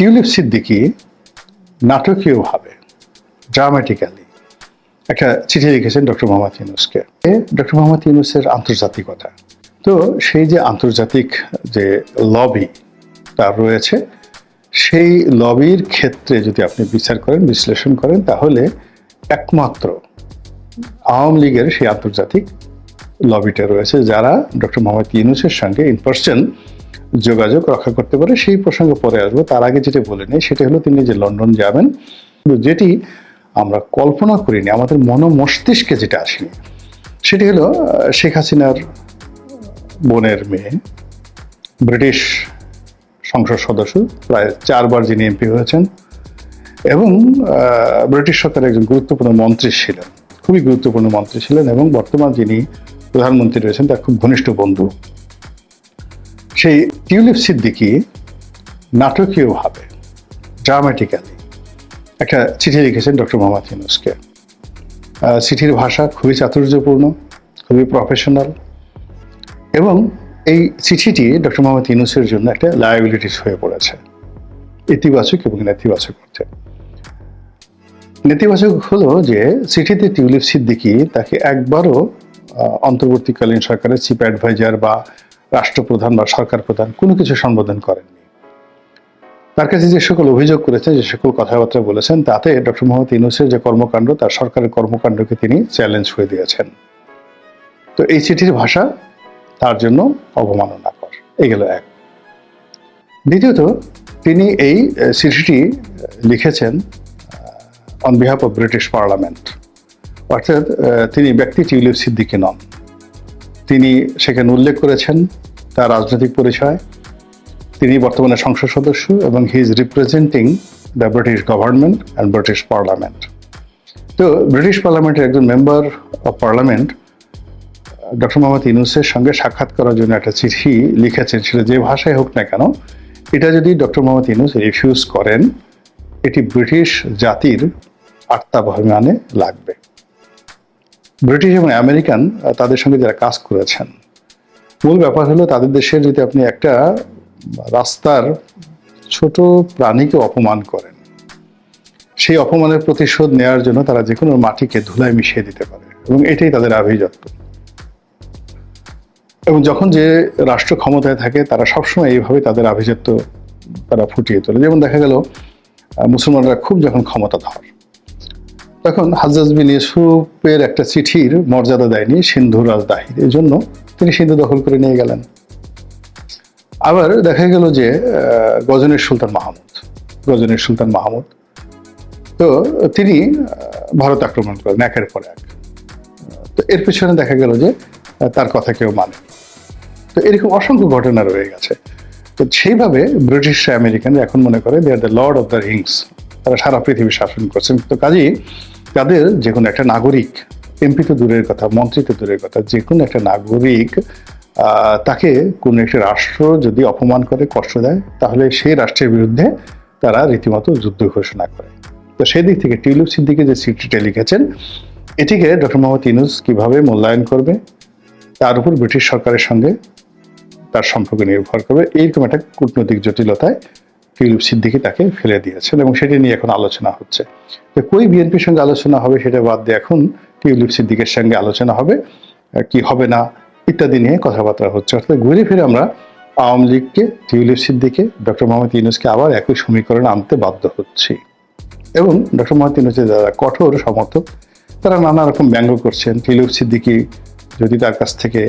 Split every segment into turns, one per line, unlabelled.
Tulip Siddiqui নাটকীয়ভাবে dramatically একটা চিঠি লিখেছেন ডক্টর মোহাম্মদ ইউনুসকে। ডক্টর মোহাম্মদ ইউনুসের আন্তর্জাতিকতা। তো সেই যে আন্তর্জাতিক যে লবি তার রয়েছে, সেই লবির ক্ষেত্রে যদি আপনি বিচার করেন, বিশ্লেষণ করেন, তাহলে একমাত্র আওয়ামী লীগের সেই আন্তর্জাতিক লবিটা রয়েছে, যারা ডক্টর মোহাম্মদ ইউনুসের সঙ্গে ইন পার্সন যোগাযোগ রক্ষা করতে পারে, সেই প্রসঙ্গে পরে আসব। তার আগে যেটা বলে নেই, সেটা হলো তিনি যে লন্ডন যাবেন যেটি আমরা কল্পনা করিনি, আমাদের মন মস্তিষ্কে যেটা আসেনি, সেটি হলো শেখ হাসিনার বোনের মেয়ে, ব্রিটিশ সংসদ সদস্য, প্রায় চারবার যিনি এমপি হয়েছেন, এবং ব্রিটিশ সরকারের একজন গুরুত্বপূর্ণ মন্ত্রী ছিলেন, খুবই গুরুত্বপূর্ণ মন্ত্রী ছিলেন, এবং বর্তমান যিনি প্রধানমন্ত্রী রয়েছেন, তার খুব ঘনিষ্ঠ বন্ধু। সেই টিউলিপ সিদ্দিকি নাটকীয়ভাবে ড্রামাটিক্যালি একটা চিঠি লিখেছেন ডক্টর মোহাম্মদ ইউনুসকে। চিঠির ভাষা খুবই চাতুর্যপূর্ণ, খুবই প্রফেশনাল এবং এই চিঠিটি ডক্টর মোহাম্মদ ইউনুসের জন্য একটা লায়াবিলিটিস হয়ে পড়েছে। ইতিবাচক এবং নেতিবাচক অর্থে। নেতিবাচক হলো যে, চিঠিতে টিউলিপ সিদ্দিকি তাকে একবারও অন্তর্বর্তীকালীন সরকারের চিফ অ্যাডভাইজার বা রাষ্ট্রপ্রধান বা সরকার প্রধান কোনো কিছু সম্বোধন করেননি। তার কাছে যে সকল অভিযোগ করেছেন যে সকল কথাবার্তা বলেছেন, তাতে ডক্টর মোহাম্মদ ইউনুসের যে কর্মকাণ্ড, তার সরকারের কর্মকাণ্ডকে তিনি চ্যালেঞ্জ হয়ে দিয়েছেন। তো এই চিঠির ভাষা তার জন্য অবমাননাকর। এই গেল এক। দ্বিতীয়ত, তিনি এই চিঠিটি লিখেছেন on behalf of British parliament অর্থাৎ তিনি ব্যক্তি টিউলিপ সিদ্দিকি নন। তিনি সেখানে উল্লেখ করেছেন তার রাজনৈতিক পরিচয়। তিনি বর্তমানে সংসদ সদস্য এবং he is representing the British government and British parliament তো ব্রিটিশ পার্লামেন্টের একজন member of parliament doctor Mohammad ইউনুসের সঙ্গে সাক্ষাৎ করার জন্য একটা চিঠি লিখেছেন, সেটা যে ভাষায় হোক না কেন, এটা যদি ডক্টর মোহাম্মদ ইউনুস রিফিউজ করেন, এটি ব্রিটিশ জাতির আত্মাভিমানে লাগবে। ব্রিটিশ এবং আমেরিকান তাদের সঙ্গে যারা কাজ করেছেন, মূল ব্যাপার হলো তাদের দেশে যদি আপনি একটা রাস্তার ছোট প্রাণীকে অপমান করেন, সেই অপমানের প্রতিশোধ নেওয়ার জন্য তারা যে কোনো মাটিকে ধুলায় মিশিয়ে দিতে পারে এবং এটাই তাদের আভিজাত্য। এবং যখন যে রাষ্ট্র ক্ষমতায় থাকে, তারা সবসময় এইভাবে তাদের আভিজাত্য তারা ফুটিয়ে তোলে। যেমন দেখা গেল মুসলমানরা খুব যখন ক্ষমতা ক্ষমতাধর তখন হাজ্জাজ বিন ইউসুফের একটা চিঠির মর্যাদা দেয়নি সিন্ধু রাজদাহির এই জন্য তিনি সিন্ধু দখল করে নিয়ে গেলেন। আবার দেখা গেল যে গজনীর সুলতান মাহমুদ গজনীর সুলতান মাহমুদ। তো তিনি ভারত আক্রমণ করেন, একের পর এক। তো এর পিছনে দেখা গেল যে তার কথা কেউ মানে তো এরকম অসংখ্য ঘটনা রয়ে গেছে। তো সেইভাবে ব্রিটিশরা আমেরিকান এখন মনে করে they are the lord of the rings তারা সারা পৃথিবী শাসন করছেন তো কাজেই তাদের যে কোনো একটা নাগরিক, এমপি তো দূরের কথা, মন্ত্রী তো দূরের কথা যে কোনো একটা নাগরিক তাকে কোনো একটি রাষ্ট্র যদি অপমান করে, কষ্ট দেয়, তাহলে সেই রাষ্ট্রের বিরুদ্ধে তারা রীতিমতো যুদ্ধ ঘোষণা করে। তো সেই দিক থেকে টিউলিপ সিদ্দিকি যে চিঠিটা লিখেছেন, এটিকে ডক্টর মোহাম্মদ ইনুস কীভাবে মূল্যায়ন করবে, তার উপর ব্রিটিশ সরকারের সঙ্গে তার সম্পর্ক নির্ভর করবে এইরকম একটা কূটনৈতিক জটিলতায় টিউলিপ সিদ্দিকি তাকে ফেলে দিয়েছেন এবং সেটি নিয়ে এখন আলোচনা হচ্ছে। তো কই বিএনপির সঙ্গে আলোচনা হবে সেটা বাদ দিয়ে এখন টিউলিপ সিদ্দিকের সঙ্গে আলোচনা হবে কি হবে না ইত্যাদি নিয়ে কথাবার্তা হচ্ছে। অর্থাৎ ঘুরে ফিরে আমরা আওয়ামী লীগকে টিউলিপ সিদ্দিকে ডক্টর মোহাম্মদ ইউনুসকে আবার একই সমীকরণে আনতে বাধ্য হচ্ছি। এবং ডক্টর মোহাম্মদ ইউনুসের যারা কঠোর সমর্থক, তারা নানা রকম ব্যঙ্গ করছেন। টিউলিপ সিদ্দিকি যদি তার কাছ থেকে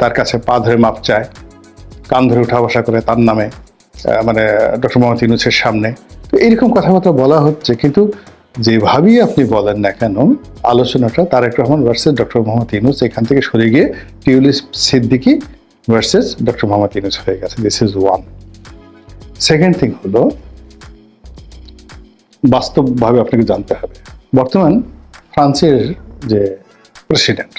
তার কাছে পা ধরে মাপ চায়, কান ধরে উঠা বসা করে তার নামে মানে ডক্টর মোহাম্মদ ইউনুসের সামনে। তো এইরকম কথাবার্তা বলা হচ্ছে, কিন্তু যেভাবেই আপনি বলেন না কেন, আলোচনাটা তারেক রহমান ভার্সেস ডক্টর মোহাম্মদ ইউনুস, এখান থেকে সরে গিয়ে Tulip Siddiq versus doctor Mohammad Yunus হয়ে গেছে। This is one second thing হলো, বাস্তবভাবে আপনাকে জানতে হবে। বর্তমান ফ্রান্সের যে প্রেসিডেন্ট,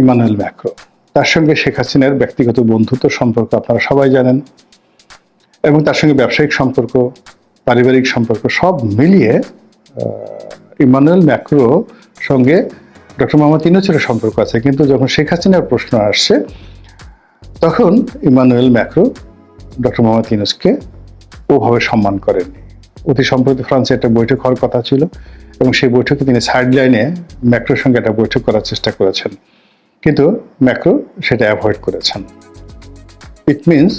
ইমানুয়েল ম্যাক্রো তার সঙ্গে শেখ হাসিনার ব্যক্তিগত বন্ধুত্ব সম্পর্ক আপনারা সবাই জানেন, এবং তার সঙ্গে ব্যবসায়িক সম্পর্ক, পারিবারিক সম্পর্ক সব মিলিয়ে ইমানুয়েল ম্যাক্রো সঙ্গে ডক্টর মোহাম্মদ ইনুচের সম্পর্ক আছে। কিন্তু যখন শেখ হাসিনার প্রশ্ন আসছে, তখন ইমানুয়েল ম্যাক্রো ডক্টর মোহাম্মদ ইনুসকে ওভাবে সম্মান করেননি। অতি সম্প্রতি ফ্রান্সে একটা বৈঠক হওয়ার কথা ছিল, এবং সেই বৈঠকে তিনি সাইড লাইনে ম্যাক্রোর সঙ্গে একটা বৈঠক করার চেষ্টা করেছেন। কিন্তু ম্যাক্রো সেটা অ্যাভয়েড করেছেন। ইট মিনস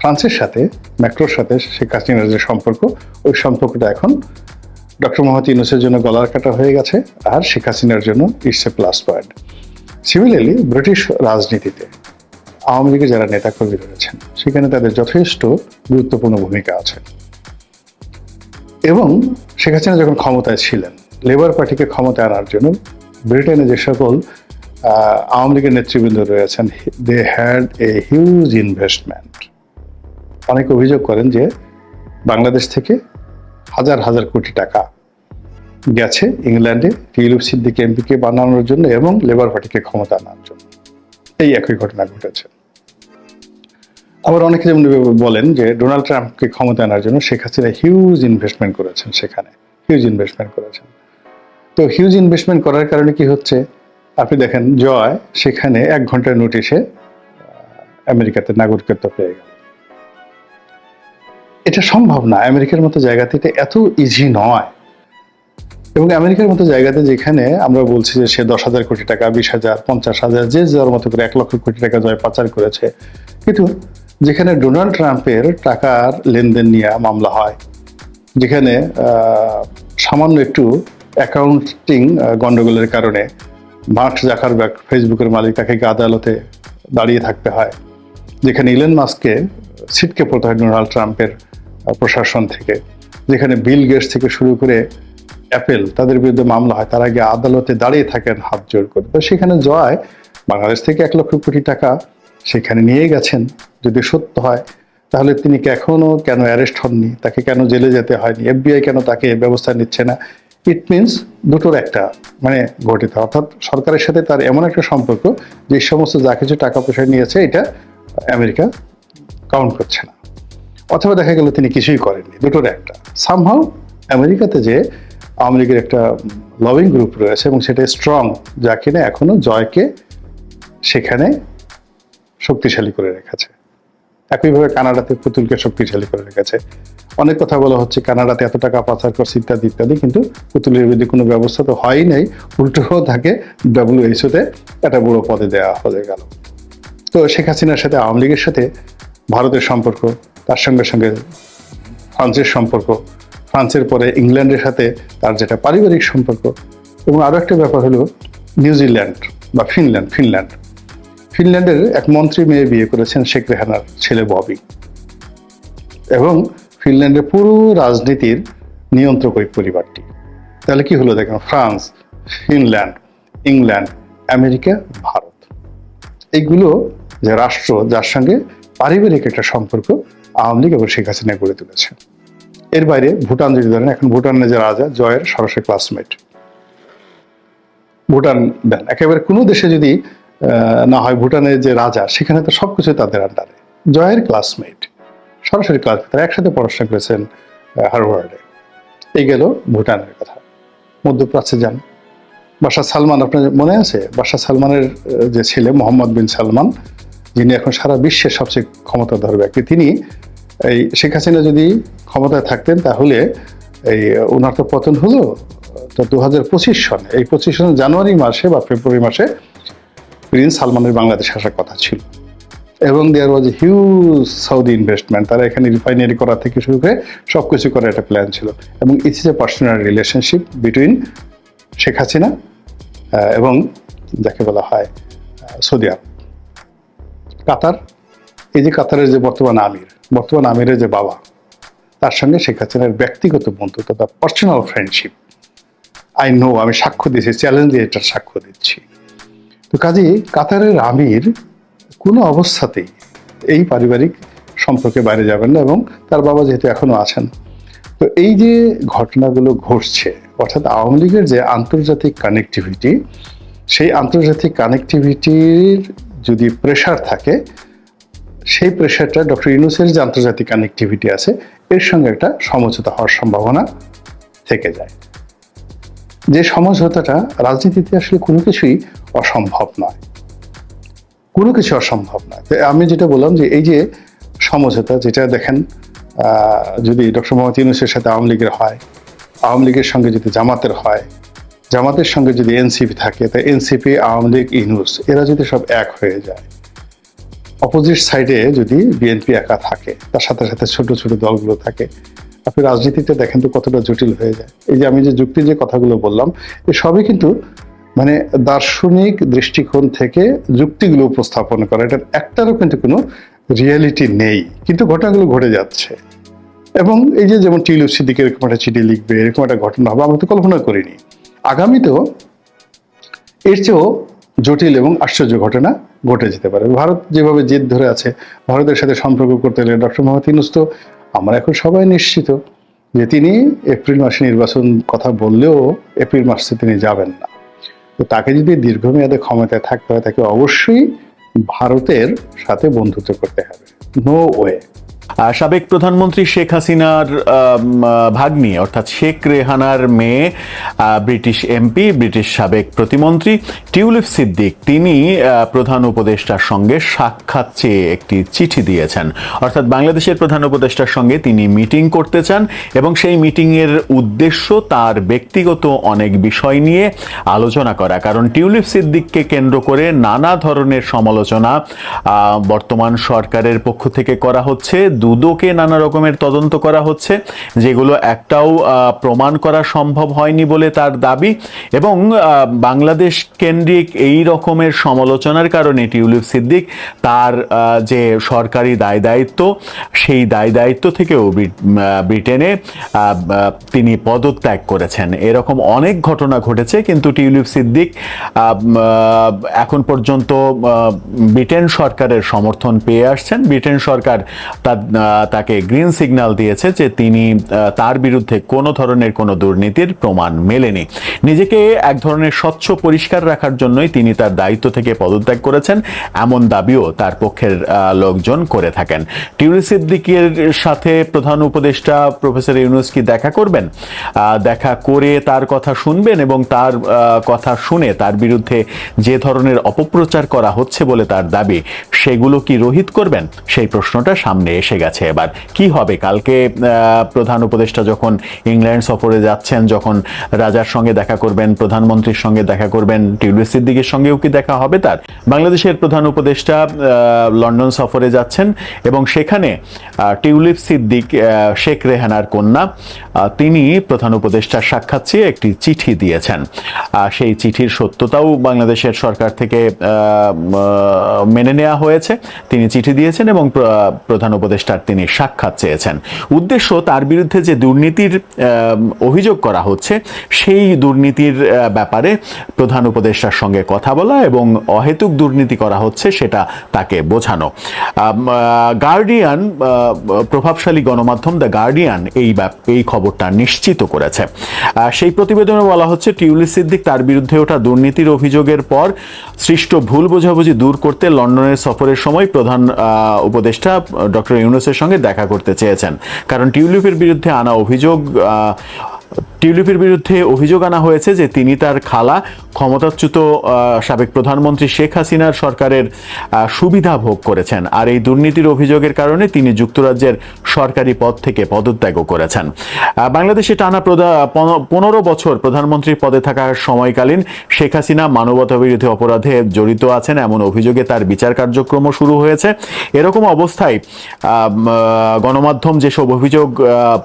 ফ্রান্সের সাথে, ম্যাক্রোর সাথে শেখ হাসিনার যে সম্পর্ক, ওই সম্পর্কটা এখন ডক্টর মোহাম্মদ ইউনুসের জন্য গলার কাটা হয়ে গেছে, আর শেখ হাসিনার জন্য it's a plus point similarly British রাজনীতিতে আওয়ামী লীগের যারা নেতাকর্মী রয়েছেন, সেখানে তাদের যথেষ্ট গুরুত্বপূর্ণ ভূমিকা আছে। এবং শেখ হাসিনা যখন ক্ষমতায় ছিলেন লেবার পার্টিকে ক্ষমতায় আনার জন্য ব্রিটেনে যে সকল আওয়ামী লীগের নেতৃবৃন্দ রয়েছেন they had a huge investment অনেকে অভিযোগ করেন যে বাংলাদেশ থেকে হাজার হাজার কোটি টাকা গেছে ইংল্যান্ডে টিউলিপ সিদ্দিক এমপিকে বানানোর জন্য এবং লেবার পার্টিকে ক্ষমতা আনার জন্য। এই একই ঘটনা ঘটেছে। আবার অনেকে যেমন বলেন যে ডোনাল্ড ট্রাম্পকে ক্ষমতা আনার জন্য শেখ হাসিনা হিউজ ইনভেস্টমেন্ট করেছেন সেখানে। হিউজ ইনভেস্টমেন্ট করেছেন। তো হিউজ ইনভেস্টমেন্ট করার কারণে কি হচ্ছে? আপনি দেখেন জয় সেখানে এক ঘণ্টার নোটিশে আমেরিকাতে নাগরিকত্ব পেয়ে গেল। এটা সম্ভব না, আমেরিকার মতো জায়গাতে এটা এত ইজি নয়। এবং আমেরিকার মতো জায়গাতে যেখানে আমরা বলছি যে সে দশ হাজার কোটি টাকা, বিশ হাজার, পঞ্চাশ হাজার, যে যার মতো করে এক লক্ষ কোটি টাকা জয় পাচার করেছে। কিন্তু যেখানে ডোনাল্ড ট্রাম্পের টাকার লেনদেন নিয়ে মামলা হয়, যেখানে সামান্য একটু অ্যাকাউন্টিং গন্ডগোলের কারণে মার্ক জাকারবার্গ ফেসবুকের মালিক, তাকে আদালতে দাঁড়িয়ে থাকতে হয়, যেখানে ইলেন মাস্ককে ছিটকে পড়তে হয় ডোনাল্ড ট্রাম্পের প্রশাসন থেকে, যেখানে বিল গেটস থেকে শুরু করে অ্যাপেল তাদের বিরুদ্ধে মামলা হয়, তার আগে আদালতে দাঁড়িয়ে থাকেন, হাত জোর করে। তো সেখানে জয়, বাংলাদেশ থেকে এক লক্ষ কোটি টাকা সেখানে নিয়ে গেছেন, যদি সত্য হয়, তাহলে তিনি কি এখনও কেন অ্যারেস্ট হননি, তাকে কেন জেলে যেতে হয়নি, এফবিআই কেন তাকে ব্যবস্থা নিচ্ছে না ইট মিনস দুটোর একটা মানে ঘটিত অর্থাৎ সরকারের সাথে তার এমন একটা সম্পর্ক যে সমস্ত যা কিছু টাকা পয়সা নিয়েছে, এটা আমেরিকা কাউন্ট করছে না। অথবা দেখা গেল তিনি কিছুই করেননি, দুটোর একটা। সামহাও আমেরিকাতে যে আওয়ামী লীগের একটা লবিং গ্রুপ রয়েছে এবং সেটা স্ট্রং যা কিনা এখনও জয়কে সেখানে শক্তিশালী করে রেখেছে। একইভাবে কানাডাতে পুতুলকে শক্তিশালী করে রেখেছে। অনেক কথা বলা হচ্ছে কানাডাতে এত টাকা পাচার করছে ইত্যাদি ইত্যাদি, কিন্তু পুতুলের বিরুদ্ধে কোনো ব্যবস্থা তো হয়ই নাই। উল্টো তাকে ডাব্লিউএইচওতে একটা বড় পদে দেওয়া হয়ে গেল। তো শেখ হাসিনার সাথে আওয়ামী লীগের সাথে ভারতের সম্পর্ক, তার সঙ্গে সঙ্গে ফ্রান্সের সম্পর্ক, ফ্রান্সের পরে ইংল্যান্ডের সাথে তার যেটা পারিবারিক সম্পর্ক। এবং আরও একটা ব্যাপার হলো নিউজিল্যান্ড বা ফিনল্যান্ড ফিনল্যান্ড। ফিনল্যান্ডের এক মন্ত্রী মেয়ে বিয়ে করেছেন শেখ রেহানার ছেলে ববি। এবং ফিনল্যান্ডের পুরো রাজনীতির নিয়ন্ত্রক ওই পরিবারটি। তাহলে কি হলো দেখেন, France, Finland, England, America, Bharat. এইগুলো যে রাষ্ট্র, যার সঙ্গে পারিবারিক একটা সম্পর্ক আওয়ামী লীগ এবং শেখ হাসিনা গড়ে তুলেছে। এর বাইরে ভুটান যদি ধরেন, এখন ভুটানের যে রাজা জয়ের সরাসরি ক্লাসমেট ভুটান দেন। একেবারে কোনো দেশে যদি না হয় ভুটানের যে রাজা, সেখানে তো সবকিছু তাদের আন্ডারে জয়ের ক্লাসমেট সরাসরি ক্লাসমেট তারা একসাথে পড়াশোনা করেছেন হারভার্ডে। এই গেল ভুটানের কথা। মধ্যপ্রাচ্যে যান। বাসা সালমান, আপনার মনে আছে? বাসা সালমানের যে ছেলে, মোহাম্মদ বিন সালমান, যিনি এখন সারা বিশ্বের সবচেয়ে ক্ষমতাধর ব্যক্তি, তিনি এই শেখ হাসিনা যদি ক্ষমতায় থাকতেন, তাহলে এই, ওনার তো পতন হলো, তো দু হাজার পঁচিশ সনে। এই পঁচিশ সনে জানুয়ারি মাসে বা ফেব্রুয়ারি মাসে প্রিন্স সালমানের বাংলাদেশ আসার কথা ছিল। এবং there was huge Saudi investment তারা এখানে রিফাইনারি করা থেকে শুরু করে সব কিছু করার একটা প্ল্যান ছিল। এবং it's a personal relationship between Sheikh Hasina এবং যাকে বলা হয় সৌদি আরব কাতার, এই যে কাতারের যে বর্তমান আমির, বর্তমান আমিরের যে বাবা, তার সঙ্গে শেখ হাসিনার ব্যক্তিগত বন্ধুত্ব বা পার্সোনাল ফ্রেন্ডশিপ আই নো আমি সাক্ষ্য দিয়েছি চ্যালেঞ্জ দিয়ে এটার সাক্ষ্য দিচ্ছি। তো কাজেই কাতারের আমির কোনো অবস্থাতেই এই পারিবারিক সম্পর্কে বাইরে যাবেন না এবং তার বাবা যেহেতু এখনও আছেন। তো এই যে ঘটনাগুলো ঘটছে, অর্থাৎ আওয়ামী লীগের যে আন্তর্জাতিক কানেক্টিভিটি সেই আন্তর্জাতিক কানেক্টিভিটির যদি প্রেশার থাকে, সেই প্রেশারটা ডক্টর ইউনুসের যে আন্তর্জাতিক কানেক্টিভিটি আছে, এর সঙ্গে একটা সমঝোতা হওয়ার সম্ভাবনা থেকে যায়। যে সমঝোতাটা রাজনীতিতে আসলে কোনো কিছুই অসম্ভব নয়। কোনো কিছু অসম্ভব নয়। আমি যেটা বললাম যে এই যে সমঝোতা যেটা দেখেন যদি ডক্টর মোহাম্মদ ইউনুসের সাথে আওয়ামী লীগের হয়, আওয়ামী লীগের সঙ্গে যদি জামাতের হয়, জামাতের সঙ্গে যদি এনসিপি থাকে, তা এনসিপি, আওয়ামী লীগ, ইউনুস, এরা যদি সব এক হয়ে যায়, অপোজিট সাইডে যদি বিএনপি একা থাকে, তার সাথে সাথে ছোট ছোট দলগুলো থাকে আপনি রাজনীতিতে দেখেন তো কতটা জটিল হয়ে যায়। এই যে আমি যে যুক্তি যে কথাগুলো বললাম, এ সবই কিন্তু মানে দার্শনিক দৃষ্টিকোণ থেকে যুক্তিগুলো উপস্থাপন করা, এটার একটারও কিন্তু কোনো রিয়েলিটি নেই, কিন্তু ঘটনাগুলো ঘটে যাচ্ছে। এবং এই যে যেমন টিলু সিদ্দিক এরকম একটা চিঠি লিখবে, এরকম একটা ঘটনা হবে, আমরা তো কল্পনা করিনি। আগামীতেও এর চেয়েও জটিল এবং আশ্চর্য ঘটনা ঘটে যেতে পারে। ভারত যেভাবে জেদ ধরে আছে, ভারতের সাথে সম্পর্ক করতে গেলে ডক্টর মোহাম্মদ ইউনুস তো আমরা এখন সবাই নিশ্চিত যে তিনি এপ্রিল মাসে নির্বাচন কথা বললেও এপ্রিল মাসে তিনি যাবেন না। তো তাকে যদি দীর্ঘমেয়াদে ক্ষমতায় থাকতে হয়, তাকে অবশ্যই ভারতের সাথে বন্ধুত্ব করতে হবে। নো ওয়ে
সাবেক প্রধানমন্ত্রী শেখ হাসিনার ভাগ্নি, অর্থাৎ শেখ রেহানার মেয়ে ব্রিটিশ এমপি, ব্রিটিশ সাবেক প্রতিমন্ত্রী টিউলিপ সিদ্দিক, তিনি প্রধান উপদেষ্টার সঙ্গে সাক্ষাৎ চেয়ে একটি চিঠি দিয়েছেন। অর্থাৎ বাংলাদেশের প্রধান উপদেষ্টার সঙ্গে তিনি মিটিং করতে চান এবং সেই মিটিংয়ের উদ্দেশ্য তার ব্যক্তিগত অনেক বিষয় নিয়ে আলোচনা করা। কারণ টিউলিপ সিদ্দিককে কেন্দ্র করে নানা ধরনের সমালোচনা বর্তমান সরকারের পক্ষ থেকে করা হচ্ছে। দুদকে নানা রকমের তদন্ত করা হচ্ছে, যেগুলো একটাও প্রমাণ করা সম্ভব হয়নি বলে তার দাবি। এবং বাংলাদেশ কেন্দ্রিক এই রকমের সমালোচনার কারণে টিউলিপ সিদ্দিক তার যে সরকারি দায় দায়িত্ব, সেই দায় দায়িত্ব থেকেও ব্রিটেনে তিনি পদত্যাগ করেছেন। এরকম অনেক ঘটনা ঘটেছে, কিন্তু টিউলিপ সিদ্দিক এখন পর্যন্ত ব্রিটেন সরকারের সমর্থন পেয়ে আসছেন। ব্রিটেন সরকার তার তাকে গ্রিন সিগন্যাল দিয়েছে যে তিনি তার বিরুদ্ধে কোনো ধরনের কোনো দুর্নীতির প্রমাণ মেলেনি। নিজেকে এক ধরনের স্বচ্ছ পরিষ্কার রাখার জন্যই তিনি তার দায়িত্ব থেকে পদত্যাগ করেছেন। এমন দাবিও তার পক্ষের লোকজন করে থাকেন। টিউলি সিদ্দিকের সাথে প্রধান উপদেষ্টা প্রফেসর ইউনুস কি দেখা করবেন? দেখা করে তার কথা শুনবেন এবং তার কথা শুনে তার বিরুদ্ধে যে ধরনের অপপ্রচার করা হচ্ছে বলে তার দাবি, সেগুলো কি রোহিত করবেন? সেই প্রশ্নটা সামনে এসে গেছে এবার। কি হবে? কালকে প্রধান উপদেষ্টা যখন ইংল্যান্ড সফরে যাচ্ছেন, যখন রাজার সঙ্গে দেখা করবেন, প্রধানমন্ত্রীর সঙ্গে দেখা করবেন টিউলিপ সিদ্দিকের সঙ্গেও কি দেখা হবে তার? বাংলাদেশের প্রধান উপদেষ্টা লন্ডন সফরে যাচ্ছেন এবং সেখানে টিউলিপ সিদ্দিক শেখ রেহানার কন্যা তিনি প্রধান উপদেষ্টার সাক্ষাৎ চেয়ে একটি চিঠি দিয়েছেন। সেই চিঠির সত্যতাও বাংলাদেশের সরকার থেকে মেনে নেওয়া হয়েছে। তিনি চিঠি দিয়েছেন এবং প্রধান প্রধান উপদেষ্টার তিনি সাক্ষাৎ চেয়েছেন। উদ্দেশ্য তার বিরুদ্ধে যে দুর্নীতির অভিযোগ করা হচ্ছে, সেই দুর্নীতির ব্যাপারে প্রধান উপদেষ্টার সঙ্গে কথা বলা এবং অহেতুক দুর্নীতি করা হচ্ছে সেটা তাকে বোঝানো। গার্ডিয়ান প্রভাবশালী গণমাধ্যম দ্য গার্ডিয়ান এই এই খবরটা নিশ্চিত করেছে। সেই প্রতিবেদনে বলা হচ্ছে টিউলি সিদ্দিক তার বিরুদ্ধে ওঠা দুর্নীতির অভিযোগের পর সৃষ্ট ভুল বোঝাবুঝি দূর করতে লন্ডনের সফরের সময় প্রধান উপদেষ্টা ডক্টর ইউনুসের সঙ্গে দেখা করতে চেয়েছেন। কারণ টিউলিপের বিরুদ্ধে আনা অভিযোগ টিউলিপের বিরুদ্ধে অভিযোগ আনা হয়েছে যে তিনি তার খালা, ক্ষমতাচ্যুত সাবেক প্রধানমন্ত্রী শেখ হাসিনার সরকারের সুবিধা ভোগ করেছেন। আর এই দুর্নীতির অভিযোগের কারণে তিনি যুক্তরাজ্যের সরকারি পদ থেকে পদত্যাগও করেছেন। বাংলাদেশে টানা পনেরো বছর প্রধানমন্ত্রীর পদে থাকার সময়কালীন শেখ হাসিনা মানবতা বিরোধী অপরাধে জড়িত আছেন এমন অভিযোগে তার বিচার কার্যক্রমও শুরু হয়েছে। এরকম অবস্থায় গণমাধ্যম যেসব অভিযোগ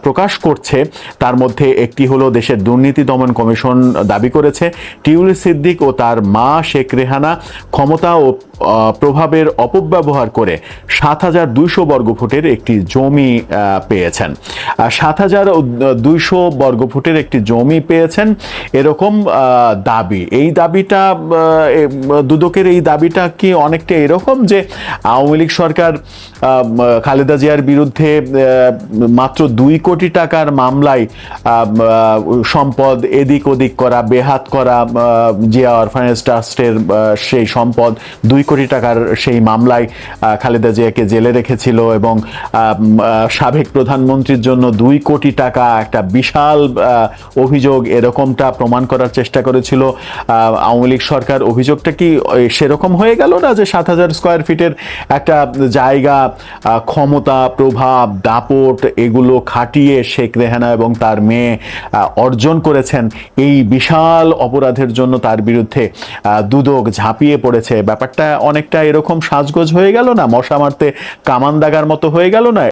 প্রকাশ করছে, তার মধ্যে একটি হলো দেশের দুর্নীতি দমন কমিশন দাবি করেছে। টিউলি সিদ্দিক ও তার মা শেখ রেহানা ক্ষমতা ও প্রভাবের অপব্যবহার করে সাত হাজার দুইশো বর্গফুটের একটি জমি পেয়েছেন। সাত হাজার দুইশো বর্গফুটের একটি জমি পেয়েছেন। এরকম দাবি। এই দাবিটা দুদকের এই দাবিটা কি অনেকটা এরকম যে আওয়ামী লীগ সরকার খালেদা জিয়ার বিরুদ্ধে মাত্র দুই কোটি টাকার মামলায় সম্পদ এদিক ওদিক করা, বেহাত করা জিয়া অরফানেজ ট্রাস্টের সেই সম্পদ, দুই কোটি টাকার সেই মামলায় খালেদা জিয়াকে জেলে রেখেছিল এবং সাবেক প্রধানমন্ত্রীর জন্য দুই কোটি টাকা একটা বিশাল অভিযোগ এরকমটা প্রমাণ করার চেষ্টা করেছিল। আওয়ামী লীগ সরকার অভিযোগটা কি সেরকম হয়ে গেল না যে সাত হাজার স্কোয়ার ফিটের একটা জায়গা ক্ষমতা, প্রভাব, দাপট, এগুলো খাটিয়ে শেখ রেহানা এবং তার মেয়ে অর্জন করেছেন। এই বিশাল অপরাধের জন্য তার বিরুদ্ধে দুদক ঝাঁপিয়ে পড়েছে। ব্যাপারটা অনেকটা এরকম সাজগোজ হয়ে গেল না? মশা মারতে কামান দাগার মতো হয়ে গেল না?